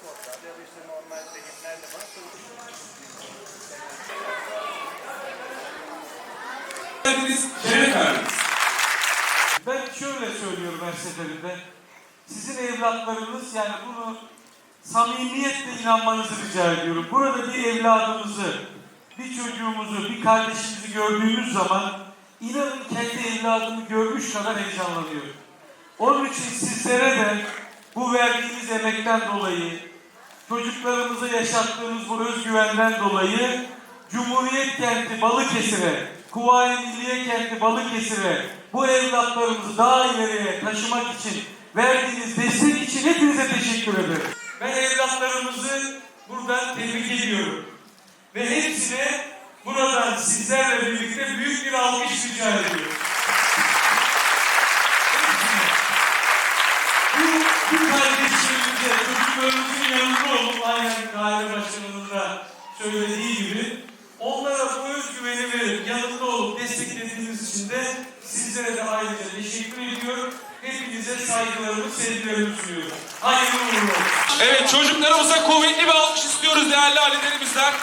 kodlarda. Ben şöyle söylüyorum her seferinde. Sizin evlatlarınız yani bunu samimiyetle inanmanızı rica ediyorum. Burada bir evladımızı, bir çocuğumuzu, bir kardeşimizi gördüğümüz zaman inanın kendi evladımı görmüş kadar heyecanlanıyorum. Onun için sizlere de bu verdiğiniz emekten dolayı çocuklarımıza yaşattığımız bu özgüvenden dolayı Cumhuriyet kenti Balıkesir'e, Kuvayi Milliye kenti Balıkesir'e bu evlatlarımızı daha ileriye taşımak için verdiğiniz destek için hepinize teşekkür ederim. Ben evlatlarımızı buradan tebrik ediyorum. Ve hepsine buradan sizlerle birlikte büyük bir alkış rica ediyorum. Bu kardeşlerimizle çocuklarımızın yanında olup aynen daire başkanının da söylediği gibi onlara bu özgüveni verip yanında olup desteklediğiniz için de sizlere de ayrıca teşekkür ediyorum. Hepinize saygılarımı, sevgilerimi sunuyorum. Hayırlı uğurlu olsun. Evet çocuklarımıza kuvvetli bir alkış istiyoruz değerli ailelerimizden.